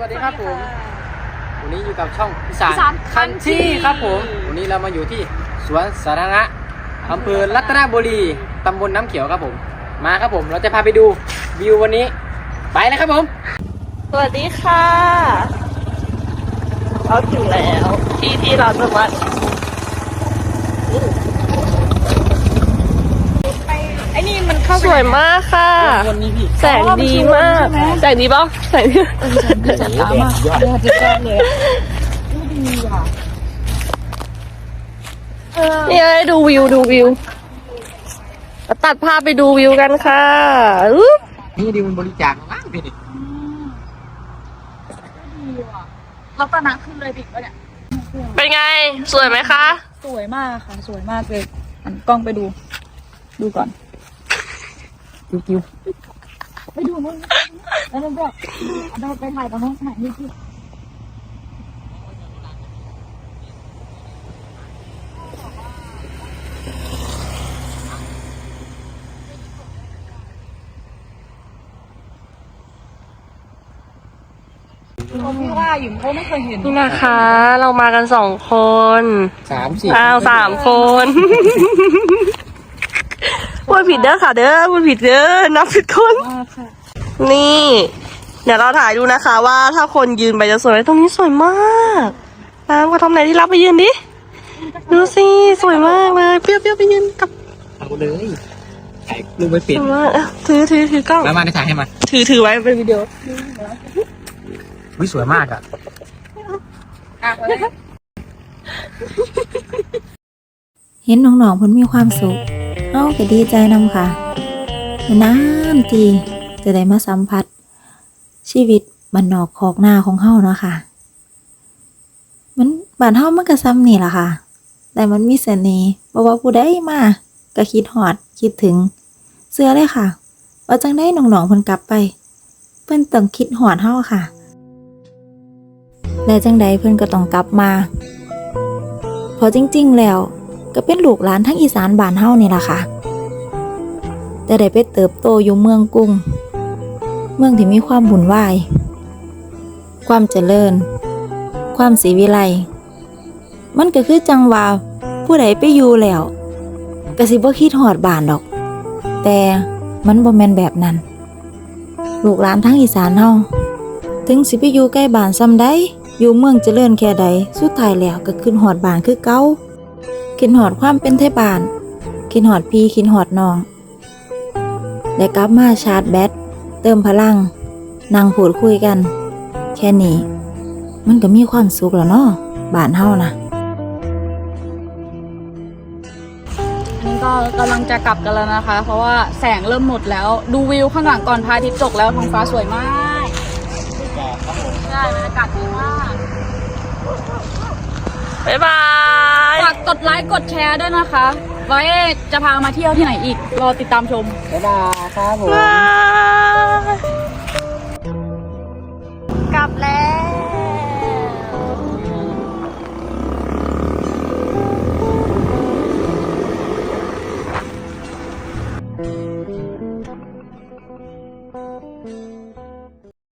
วัสดีครับผม วันนี้อยู่กับช่องอีสานอีสานคันที่ Country ครับผม วันนี้เรามาอยู่ที่สวนสาธารณะอำเภอรัตนบุรีตำบลน้ำเขียวครับผม มาครับผม เราจะพาไปดูวิววันนี้ ไปเลยครับผม สวัสดีค่ะ เราถึงแล้ว ที่ที่เราจะมาไอ้นี่มันเข้าส วยมากค่ะคนนี้พี่แสงดีมาก แสงดีป่ะแสงดีตามากยอดนี่ให้ดูวิวดูวิว ตัดภาพไปดูวิวกันค่ะอุ๊บนี่ดีมันบริจาคมากพี่ดิลักษณะขึ้นเลยดิวะเนี่ย เป็นไง สวยไหมคะ สวยมากค่ะ สวยมากเลยหันกล้องไปดู ดูก่อน กิ้วไปดูมึงแล้วมันบอกเราไปถ่ายกับห้องถ่ายนี่ที่เขาพี่ว่าอยู่เขาไม่เคยเห็นนี่นะคะ เรามากันสองคนสามสี่อ้าวสามคน พูดผิดเด้อค่ะเด้อพูดผิดเด้อนับผิดคนมากค่ะนี่ เดี๋ยวเราถ่ายดูนะคะว่าถ้าคนยืนไปจะสวยไหมตรงนี้สวยมากน้ำกระทอมไหนที่รับไปยืนดิ ดูสิสวยมากเลย เปรี้ยวเปรี้ยวไปยืนกับเอาเลยถ่ายรูปไปสปิดวยมากอะถือถือถือกล้องแล้วมาได้ถ่ายให้มันถือถือไว้เป็นวิดีโอวิสวยมากอะเห็นน้องๆเพิ่นมีความสุข เฮาก็ดีใจนำค่ะนานทีจะได้มาสัมผัส ชีวิตบ้านนอกคอกหน้าของเฮาเนาะค่ะ มันบ้านเฮามันก็ซ้ำนี่ล่ะค่ะ แต่มันมีเสน่ห์บ่ว่าผู้ใดมาก็คิดฮอดคิดถึง เสื้อเลยค่ะ ว่าจังได้น้องๆเพิ่นกลับไป เพิ่นต้องคิดฮอดเฮาค่ะ และจังใดเพิ่นก็ต้องกลับมาเพราะจริง ๆ แล้ว ก็เป็นลูกหลานทั้งอีสานบ้านเฮานี่ล่ะค่ะ แต่ได้ไปเติบโตอยู่เมืองกรุง เมืองที่มีความบุญวาย ความเจริญ ความสีวิไลมันก็คือจังหว่าผู้ใดไปอยู่แล้วก็สิบ่คิดฮอดบ้านดอก แต่มันบ่แม่นแบบนั้น ลูกหลานทั้งอีสานเฮาถึงสิไปอยู่ใกล้บ้านซำใดอยู่เมืองเจริญแค่ใด สุดท้ายแล้วก็ขึ้นฮอดบ้านคือเก่า คิดหอดความเป็นไทยบ้านคิดหอดพี่คิดหอดน้องและกลับมาชาร์จแบตเติมพลัง นั่งพูดคุยกัน แค่นี้ มันก็มีความสุขแล้วเนาะบ้านเฮานะอันนี้ก็กำลังจะกลับกันแล้วนะคะ เพราะว่าแสงเริ่มหมดแล้ว ดูวิวข้างหลังก่อนพระอาทิตย์ตกแล้วท้องฟ้าสวยมากใช่บรรยากาศดีมากบ๊ายบายฝาก กดไลค์กดแชร์ด้วยนะคะ ไว้จะพามาเที่ยวที่ไหนอีก รอติดตามชม บ๊ายบายครับผม กลับแล้ว